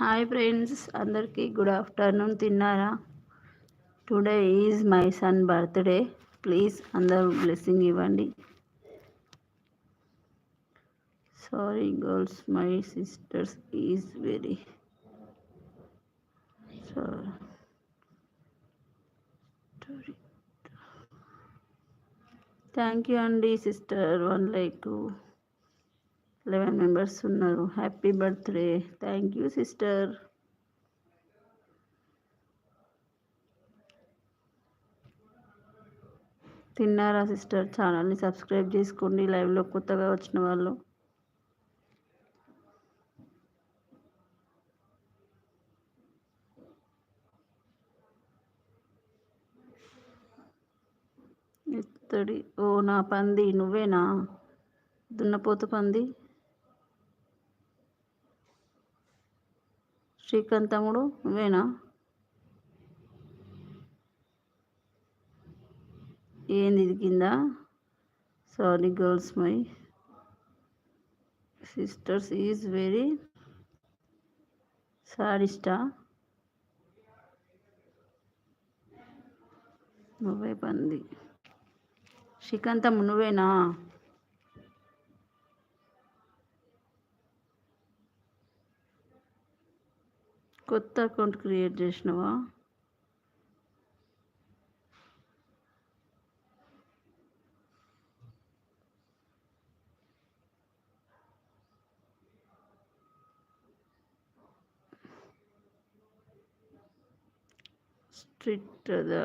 Hi friends అందరికీ good afternoon తిన్నారా? Today is my son birthday please అందరూ blessing ఇవ్వండి. Sorry girls my sisters is very sorry thank you అండి sister one like eleven members ఉన్నారు. Happy birthday. Thank you sister. తిన్నారా sister? ఛానల్ని subscribe చేసుకోండి. లైవ్లో కొత్తగా వచ్చిన వాళ్ళు. ఇత్తడి ఓ నా పంది. నువ్వేనా? దున్నపోతు పంది? శ్రీకాంత్ తమ్ముడు నువ్వేనా? ఏంది ఇది కింద? Sorry girls my sisters is very సాడిస్టా నువ్వే పంది. శ్రీకాంతమ్మ నువ్వేనా? కొత్త అకౌంట్ క్రియేట్ చేసినావా? స్ట్రిక్ట్ అదా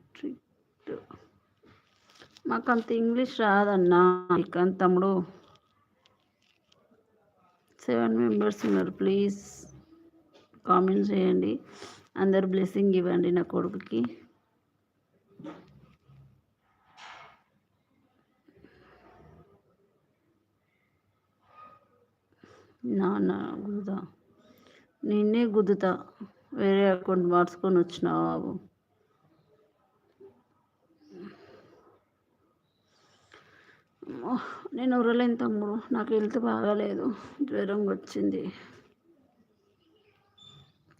స్ట్రిక్ట్. మాకు అంత ఇంగ్లీష్ రాదన్నా ఇక తమ్ముడు సెవెన్ మెంబర్స్ ఉన్నారు. ప్లీజ్ కామెంట్ చేయండి. అందరు బ్లెస్సింగ్ ఇవ్వండి నా కొడుకుకి. నాన్న గుద్దా నిన్నే గుద్దుతా. వేరే అకౌంట్ మార్చుకొని వచ్చినావు బాబు? నేను ఉరలేను తమ్ముడు నాకు హెల్త్ బాగాలేదు. జ్వరం వచ్చింది.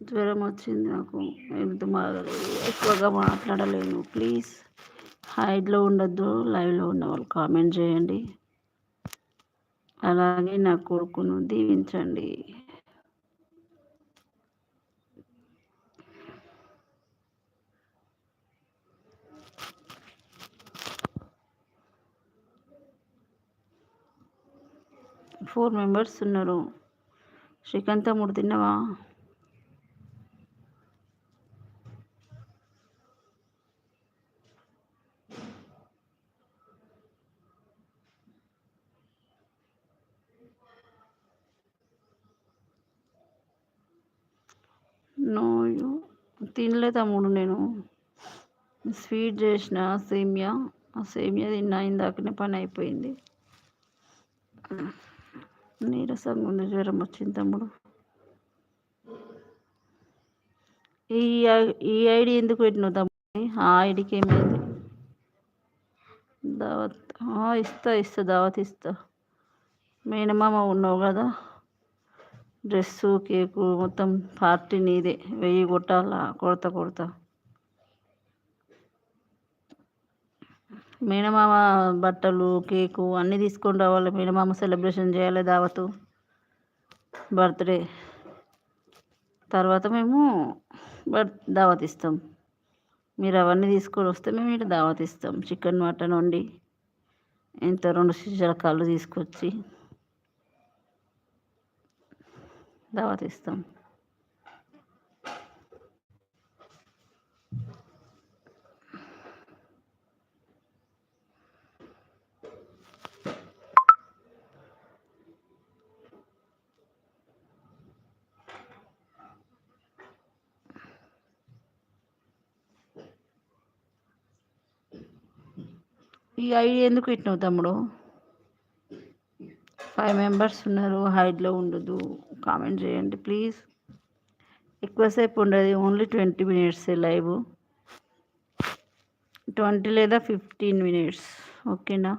జ్వరం వచ్చింది నాకు. హెల్త్ బాగాలేదు. ఎక్కువగా మాట్లాడలేను. ప్లీజ్ హైడ్లో ఉండొద్దు లైవ్లో ఉన్న వాళ్ళు కామెంట్ చేయండి. అలాగే నా కొడుకును దీవించండి. ఫోర్ మెంబర్స్ ఉన్నారు. శ్రీకాంత్ తమ్ముడు తిన్నావా? నో తినలే తమ్ముడు నేను. స్వీట్ చేసిన సేమియా. ఆ సేమియా తిన్నా ఇందాకనే పని అయిపోయింది. నీరసంగా ఉంది జ్వరం వచ్చింది తమ్ముడు ఈ ఈ ఐడి ఎందుకు పెట్టినావు తమ్ముడు ఆ ఐడికి ఏమైంది దావత్ ఇస్తా ఇస్తా దావత్ ఇస్తా. మేనమామ ఉన్నావు కదా డ్రెస్సు కేకు మొత్తం పార్టీ నీదే. వెయ్యి కొట్టాలా? కొడతా కొడతా. మేనమామ బట్టలు కేకు అన్నీ తీసుకొని రావాలి. మేనమామ సెలబ్రేషన్ చేయాలి దావతు. బర్త్డే. తర్వాత మేము బర్త్ దావత్ ఇస్తాం. మీరు అవన్నీ తీసుకొని వస్తే మేము ఇటు దావత్ ఇస్తాం. చికెన్ మటన్ వండి ఇంత రెండు సీసాల కళ్ళు తీసుకొచ్చి దావత్ ఇస్తాం. ఈ ఐడి ఎందుకు ఇట్నవు తమ్ముడు? ఫైవ్ మెంబర్స్ ఉన్నారు హైడ్లో ఉండదు కామెంట్ చేయండి ప్లీజ్ ఎక్కువసేపు ఉండదు only twenty minutes live twenty లేదా ఫిఫ్టీన్ మినిట్స్ ఓకేనా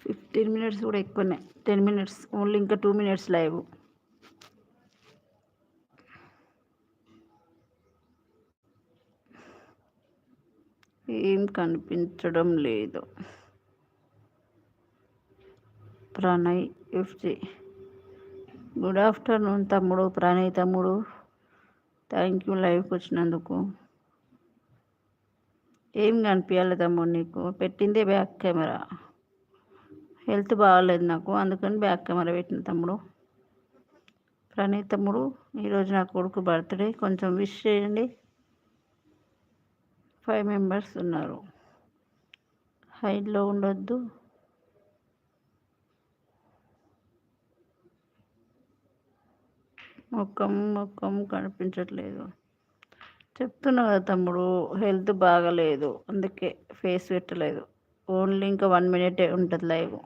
ఫిఫ్టీన్ మినిట్స్ కూడా ఎక్కువనే. టెన్ మినిట్స్ ఓన్లీ ఇంకా టూ మినిట్స్ లైవ్. ఏం కనిపించడం లేదు. ప్రణయ్ ఎఫ్జీ గుడ్ ఆఫ్టర్నూన్ తమ్ముడు ప్రణయ్ తమ్ముడు. థ్యాంక్ యూ లైవ్కి వచ్చినందుకు. ఏం కనిపించాలి తమ్ముడు నీకు? పెట్టిందే బ్యాక్ కెమెరా. హెల్త్ బాగాలేదు నాకు. అందుకని బ్యాక్ కెమెరా పెట్టిన తమ్ముడు. ప్రణీత్ తమ్ముడు ఈరోజు నా కొడుకు బర్త్డే. కొంచెం విష్ చేయండి. ఫైవ్ మెంబర్స్ ఉన్నారు. హైట్లో ఉండొద్దు. ముఖం ముఖం కనిపించట్లేదు. చెప్తున్నా కదా తమ్ముడు హెల్త్ బాగలేదు. అందుకే ఫేస్ పెట్టలేదు. ఓన్లీ ఇంకా వన్ మినిటే ఉంటుంది లైవ్.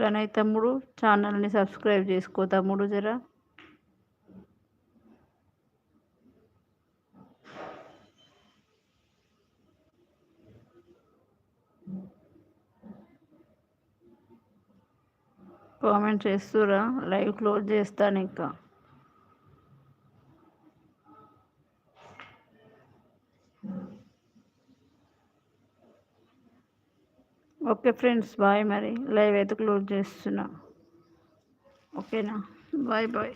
ప్రణయ్ తమ్ముడు ఛానల్ని సబ్స్క్రైబ్ చేసుకో తమ్ముడు జరా. కామెంట్ చేస్తురా? లైవ్ క్లోజ్ చేస్తాను ఇంకా ఓకే ఫ్రెండ్స్ బాయ్ మరి. లైవ్ అయితే క్లోజ్ చేస్తున్నా. ఓకేనా? Bye bye.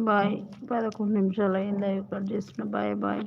బాయ్. పదకొండు నిమిషాలు అయింది లైవ్ కట్ చేసిన బాయ్ బాయ్.